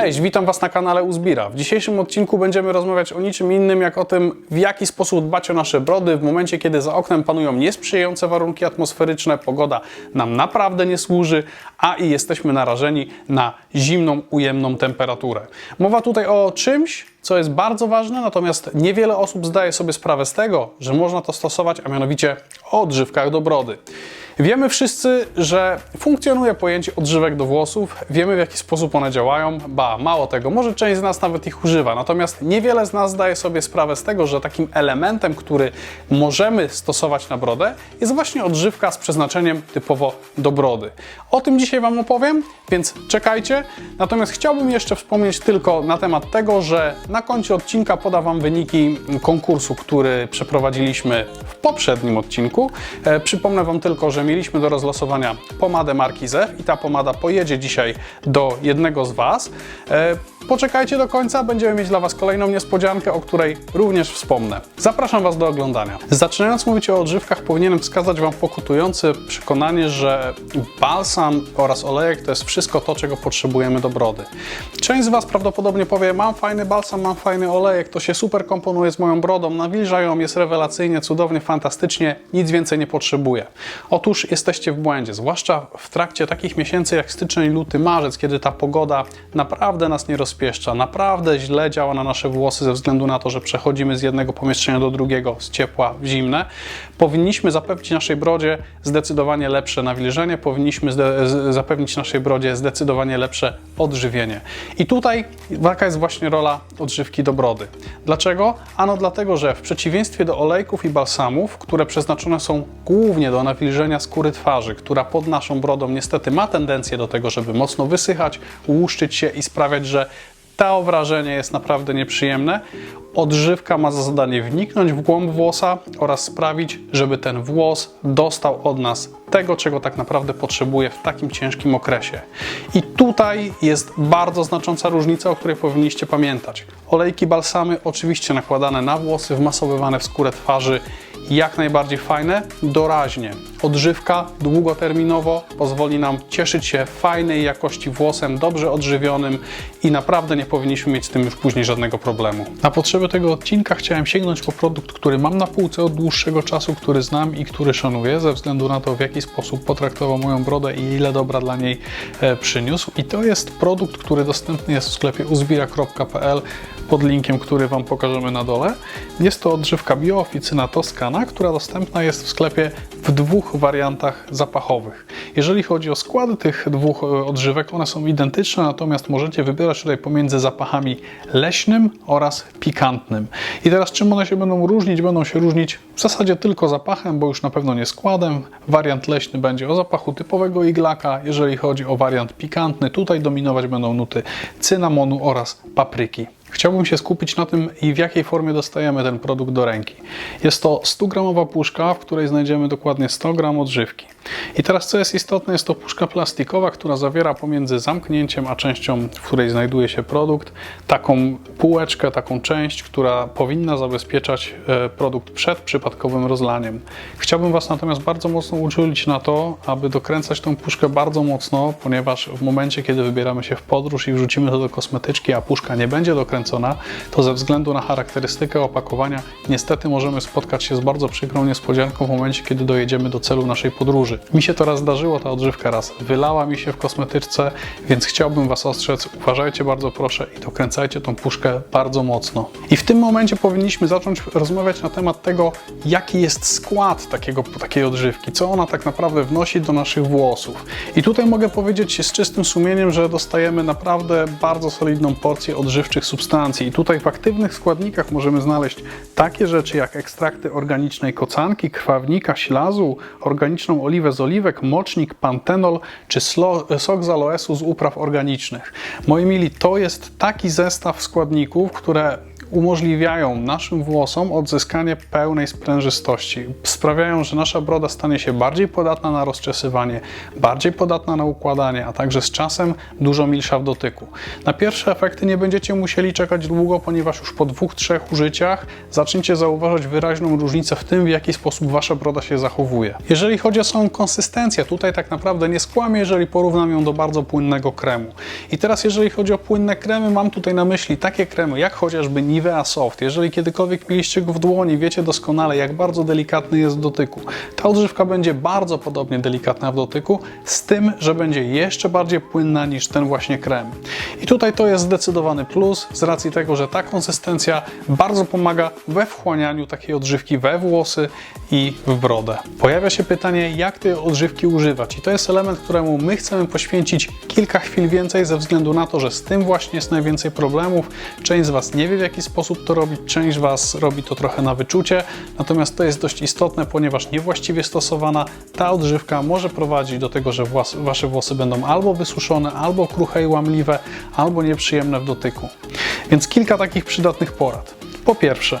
Cześć, witam Was na kanale Uzbira. W dzisiejszym odcinku będziemy rozmawiać o niczym innym, jak o tym, w jaki sposób dbać o nasze brody w momencie, kiedy za oknem panują niesprzyjające warunki atmosferyczne, pogoda nam naprawdę nie służy, a i jesteśmy narażeni na zimną, ujemną temperaturę. Mowa tutaj o czymś, co jest bardzo ważne, natomiast niewiele osób zdaje sobie sprawę z tego, że można to stosować, a mianowicie o odżywkach do brody. Wiemy wszyscy, że funkcjonuje pojęcie odżywek do włosów, wiemy w jaki sposób one działają, ba, mało tego, może część z nas nawet ich używa, natomiast niewiele z nas zdaje sobie sprawę z tego, że takim elementem, który możemy stosować na brodę, jest właśnie odżywka z przeznaczeniem typowo do brody. O tym dzisiaj Wam opowiem, więc czekajcie. Natomiast chciałbym jeszcze wspomnieć tylko na temat tego, że na końcu odcinka podam Wam wyniki konkursu, który przeprowadziliśmy w poprzednim odcinku. E, przypomnę Wam tylko, że mieliśmy do rozlosowania pomadę marki Zew i ta pomada pojedzie dzisiaj do jednego z Was. E, Poczekajcie do końca, będziemy mieć dla Was kolejną niespodziankę, o której również wspomnę. Zapraszam Was do oglądania. Zaczynając mówić o odżywkach, powinienem wskazać Wam pokutujące przekonanie, że balsam oraz olejek to jest wszystko to, czego potrzebujemy do brody. Część z Was prawdopodobnie powie, mam fajny balsam, mam fajny olejek, to się super komponuje z moją brodą, nawilża ją, jest rewelacyjnie, cudownie, fantastycznie, nic więcej nie potrzebuję. Otóż jesteście w błędzie, zwłaszcza w trakcie takich miesięcy jak styczeń, luty, marzec, kiedy ta pogoda naprawdę nas nie rozpieszcza, naprawdę źle działa na nasze włosy ze względu na to, że przechodzimy z jednego pomieszczenia do drugiego, z ciepła w zimne. Powinniśmy zapewnić naszej brodzie zdecydowanie lepsze nawilżenie, powinniśmy zapewnić naszej brodzie zdecydowanie lepsze odżywienie. I tutaj taka jest właśnie rola odżywki do brody. Dlaczego? Ano dlatego, że w przeciwieństwie do olejków i balsamów, które przeznaczone są głównie do nawilżenia skóry twarzy, która pod naszą brodą niestety ma tendencję do tego, żeby mocno wysychać, łuszczyć się i sprawiać, że to wrażenie jest naprawdę nieprzyjemne. Odżywka ma za zadanie wniknąć w głąb włosa oraz sprawić, żeby ten włos dostał od nas tego, czego tak naprawdę potrzebuje w takim ciężkim okresie. I tutaj jest bardzo znacząca różnica, o której powinniście pamiętać. Olejki, balsamy oczywiście nakładane na włosy, wmasowywane w skórę twarzy, jak najbardziej fajne, doraźnie. Odżywka długoterminowo pozwoli nam cieszyć się fajnej jakości włosem, dobrze odżywionym i naprawdę nie powinniśmy mieć z tym już później żadnego problemu. Na potrzeby tego odcinka chciałem sięgnąć po produkt, który mam na półce od dłuższego czasu, który znam i który szanuję, ze względu na to, w jaki sposób potraktował moją brodę i ile dobra dla niej e, przyniósł. I to jest produkt, który dostępny jest w sklepie uzbira.pl pod linkiem, który Wam pokażemy na dole. Jest to odżywka biooficyna Toskana, która dostępna jest w sklepie w dwóch wariantach zapachowych. Jeżeli chodzi o składy tych dwóch e, odżywek, one są identyczne, natomiast możecie wybierać tutaj pomiędzy zapachami leśnym oraz pikantnym. I teraz czym one się będą różnić? Będą się różnić w zasadzie tylko zapachem, bo już na pewno nie składem. Wariant leśny będzie o zapachu typowego iglaka. Jeżeli chodzi o wariant pikantny, tutaj dominować będą nuty cynamonu oraz papryki. Chciałbym się skupić na tym i w jakiej formie dostajemy ten produkt do ręki. Jest to 100-gramowa puszka, w której znajdziemy dokładnie 100 gram odżywki. I teraz co jest istotne, jest to puszka plastikowa, która zawiera pomiędzy zamknięciem a częścią, w której znajduje się produkt, taką półeczkę, taką część, która powinna zabezpieczać e, produkt przed przypadkowym rozlaniem. Chciałbym Was natomiast bardzo mocno uczulić na to, aby dokręcać tą puszkę bardzo mocno, ponieważ w momencie, kiedy wybieramy się w podróż i wrzucimy to do kosmetyczki, a puszka nie będzie dokręcona, to ze względu na charakterystykę opakowania niestety możemy spotkać się z bardzo przykrą niespodzianką w momencie, kiedy dojedziemy do celu naszej podróży. Mi się to raz zdarzyło, ta odżywka raz wylała mi się w kosmetyczce, więc chciałbym Was ostrzec, uważajcie bardzo proszę i dokręcajcie tą puszkę bardzo mocno. I w tym momencie powinniśmy zacząć rozmawiać na temat tego, jaki jest skład takiego, takiej odżywki, co ona tak naprawdę wnosi do naszych włosów. I tutaj mogę powiedzieć z czystym sumieniem, że dostajemy naprawdę bardzo solidną porcję odżywczych substancji. I tutaj w aktywnych składnikach możemy znaleźć takie rzeczy jak ekstrakty organicznej kocanki, krwawnika, ślazu, organiczną oliwę z oliwek, mocznik, pantenol czy sok z aloesu z upraw organicznych. Moi mili, to jest taki zestaw składników, które umożliwiają naszym włosom odzyskanie pełnej sprężystości. Sprawiają, że nasza broda stanie się bardziej podatna na rozczesywanie, bardziej podatna na układanie, a także z czasem dużo milsza w dotyku. Na pierwsze efekty nie będziecie musieli czekać długo, ponieważ już po dwóch, trzech użyciach zaczniecie zauważać wyraźną różnicę w tym, w jaki sposób wasza broda się zachowuje. Jeżeli chodzi o samą konsystencję, tutaj tak naprawdę nie skłamię, jeżeli porównam ją do bardzo płynnego kremu. I teraz jeżeli chodzi o płynne kremy, mam tutaj na myśli takie kremy jak chociażby Nivea Soft. Jeżeli kiedykolwiek mieliście go w dłoni, wiecie doskonale jak bardzo delikatny jest w dotyku. Ta odżywka będzie bardzo podobnie delikatna w dotyku, z tym, że będzie jeszcze bardziej płynna niż ten właśnie krem. I tutaj to jest zdecydowany plus z racji tego, że ta konsystencja bardzo pomaga we wchłanianiu takiej odżywki we włosy i w brodę. Pojawia się pytanie, jak tej odżywki używać i to jest element, któremu my chcemy poświęcić kilka chwil więcej ze względu na to, że z tym właśnie jest najwięcej problemów. Część z Was nie wie w jaki sposób to robić, część Was robi to trochę na wyczucie, natomiast to jest dość istotne, ponieważ niewłaściwie stosowana ta odżywka może prowadzić do tego, że Wasze włosy będą albo wysuszone, albo kruche i łamliwe, albo nieprzyjemne w dotyku. Więc kilka takich przydatnych porad. Po pierwsze,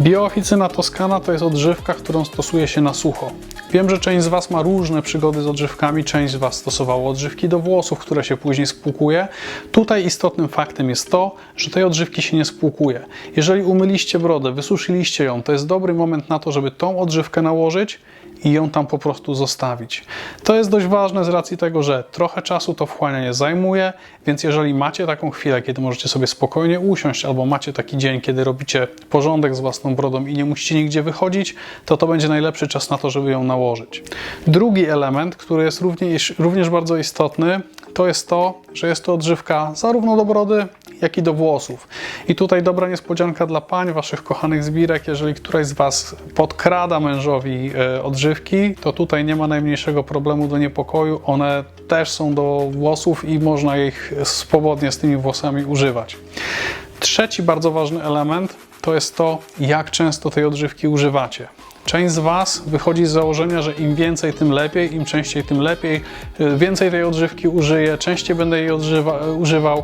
biooficyna toskana to jest odżywka, którą stosuje się na sucho. Wiem, że część z Was ma różne przygody z odżywkami, część z Was stosowało odżywki do włosów, które się później spłukuje. Tutaj istotnym faktem jest to, że tej odżywki się nie spłukuje. Jeżeli umyliście brodę, wysuszyliście ją, to jest dobry moment na to, żeby tą odżywkę nałożyć i ją tam po prostu zostawić. To jest dość ważne z racji tego, że trochę czasu to wchłanianie zajmuje, więc jeżeli macie taką chwilę, kiedy możecie sobie spokojnie usiąść, albo macie taki dzień, kiedy robicie porządek z własną brodą i nie musicie nigdzie wychodzić, to to będzie najlepszy czas na to, żeby ją nałożyć. Drugi element, który jest również, również bardzo istotny, to jest to, że jest to odżywka zarówno do brody, jak i do włosów. I tutaj dobra niespodzianka dla pań, waszych kochanych zbirek. Jeżeli któraś z was podkrada mężowi e, odżywki, to tutaj nie ma najmniejszego problemu do niepokoju. One też są do włosów i można ich swobodnie z tymi włosami używać. Trzeci bardzo ważny element to jest to, jak często tej odżywki używacie. Część z Was wychodzi z założenia, że im więcej, tym lepiej, im częściej, tym lepiej. Więcej tej odżywki użyję, częściej będę jej odżywa, używał,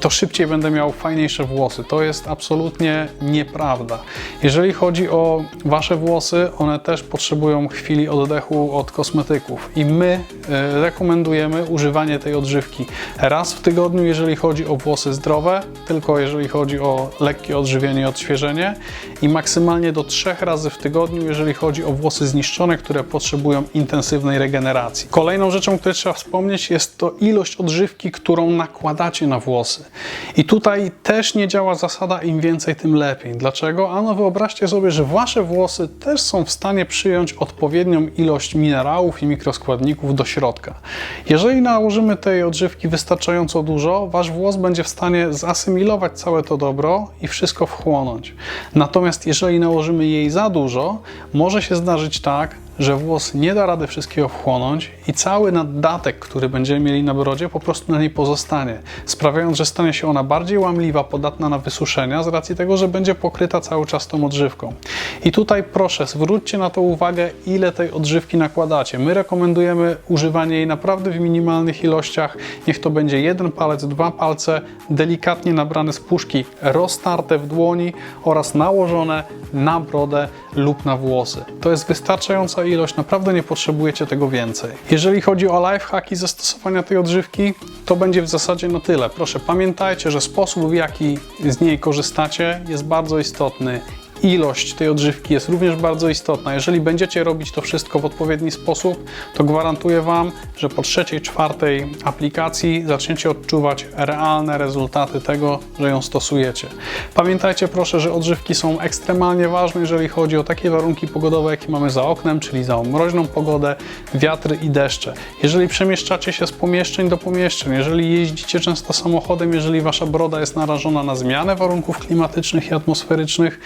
to szybciej będę miał fajniejsze włosy. To jest absolutnie nieprawda. Jeżeli chodzi o Wasze włosy, one też potrzebują chwili oddechu od kosmetyków i my e, rekomendujemy używanie tej odżywki raz w tygodniu, jeżeli chodzi o włosy zdrowe, tylko jeżeli chodzi o lekkie odżywienie i odświeżenie i maksymalnie do trzech razy w tygodniu, jeżeli chodzi o włosy zniszczone, które potrzebują intensywnej regeneracji. Kolejną rzeczą, której trzeba wspomnieć, jest to ilość odżywki, którą nakładacie na włosy. I tutaj też nie działa zasada im więcej, tym lepiej. Dlaczego? Ano wyobraźcie sobie, że wasze włosy też są w stanie przyjąć odpowiednią ilość minerałów i mikroskładników do środka. Jeżeli nałożymy tej odżywki wystarczająco dużo, wasz włos będzie w stanie zasymilować całe to dobro i wszystko wchłonąć. Natomiast jeżeli nałożymy jej za dużo, może się zdarzyć tak, że włos nie da rady wszystkiego wchłonąć i cały naddatek, który będziemy mieli na brodzie, po prostu na niej pozostanie, sprawiając, że stanie się ona bardziej łamliwa, podatna na wysuszenia, z racji tego, że będzie pokryta cały czas tą odżywką. I tutaj proszę, zwróćcie na to uwagę, ile tej odżywki nakładacie. My rekomendujemy używanie jej naprawdę w minimalnych ilościach. Niech to będzie jeden palec, dwa palce, delikatnie nabrane z puszki, roztarte w dłoni oraz nałożone na brodę lub na włosy. To jest wystarczająca ilość, naprawdę nie potrzebujecie tego więcej. Jeżeli chodzi o lifehacki zastosowania tej odżywki, to będzie w zasadzie na tyle. Proszę pamiętajcie, że sposób w jaki z niej korzystacie jest bardzo istotny ilość tej odżywki jest również bardzo istotna. Jeżeli będziecie robić to wszystko w odpowiedni sposób, to gwarantuję Wam, że po trzeciej, czwartej aplikacji zaczniecie odczuwać realne rezultaty tego, że ją stosujecie. Pamiętajcie proszę, że odżywki są ekstremalnie ważne, jeżeli chodzi o takie warunki pogodowe, jakie mamy za oknem, czyli za mroźną pogodę, wiatry i deszcze. Jeżeli przemieszczacie się z pomieszczeń do pomieszczeń, jeżeli jeździcie często samochodem, jeżeli Wasza broda jest narażona na zmianę warunków klimatycznych i atmosferycznych,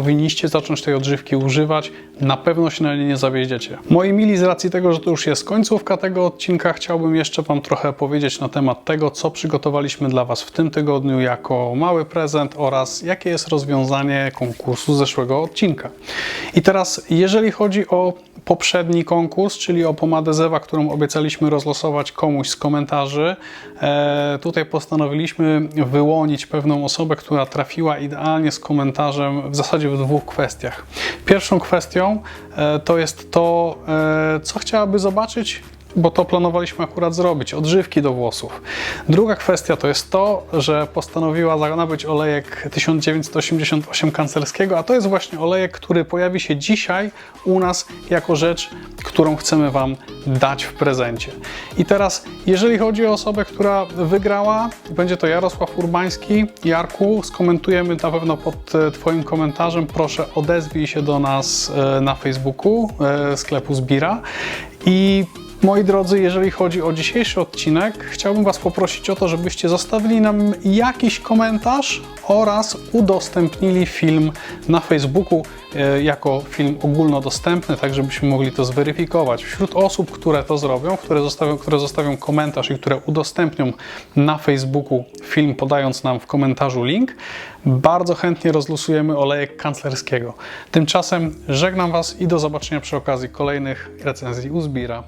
powinniście zacząć tej odżywki używać. Na pewno się na nie nie zawiedziecie. Moi mili, z racji tego, że to już jest końcówka tego odcinka, chciałbym jeszcze Wam trochę powiedzieć na temat tego, co przygotowaliśmy dla Was w tym tygodniu jako mały prezent oraz jakie jest rozwiązanie konkursu zeszłego odcinka. I teraz, jeżeli chodzi o poprzedni konkurs, czyli o pomadę Zewa, którą obiecaliśmy rozlosować komuś z komentarzy. E, tutaj postanowiliśmy wyłonić pewną osobę, która trafiła idealnie z komentarzem w zasadzie w dwóch kwestiach. Pierwszą kwestią e, to jest to, e, co chciałaby zobaczyć bo to planowaliśmy akurat zrobić, odżywki do włosów. Druga kwestia to jest to, że postanowiła nabyć olejek 1988 kancelskiego, a to jest właśnie olejek, który pojawi się dzisiaj u nas jako rzecz, którą chcemy Wam dać w prezencie. I teraz, jeżeli chodzi o osobę, która wygrała, będzie to Jarosław Urbański. Jarku, skomentujemy na pewno pod e, Twoim komentarzem. Proszę odezwij się do nas e, na Facebooku e, sklepu Zbira i Moi drodzy, jeżeli chodzi o dzisiejszy odcinek, chciałbym Was poprosić o to, żebyście zostawili nam jakiś komentarz oraz udostępnili film na Facebooku e, jako film ogólnodostępny, tak żebyśmy mogli to zweryfikować. Wśród osób, które to zrobią, które zostawią, które zostawią komentarz i które udostępnią na Facebooku film, podając nam w komentarzu link, bardzo chętnie rozlosujemy olejek kanclerskiego. Tymczasem żegnam Was i do zobaczenia przy okazji kolejnych recenzji u Zbira.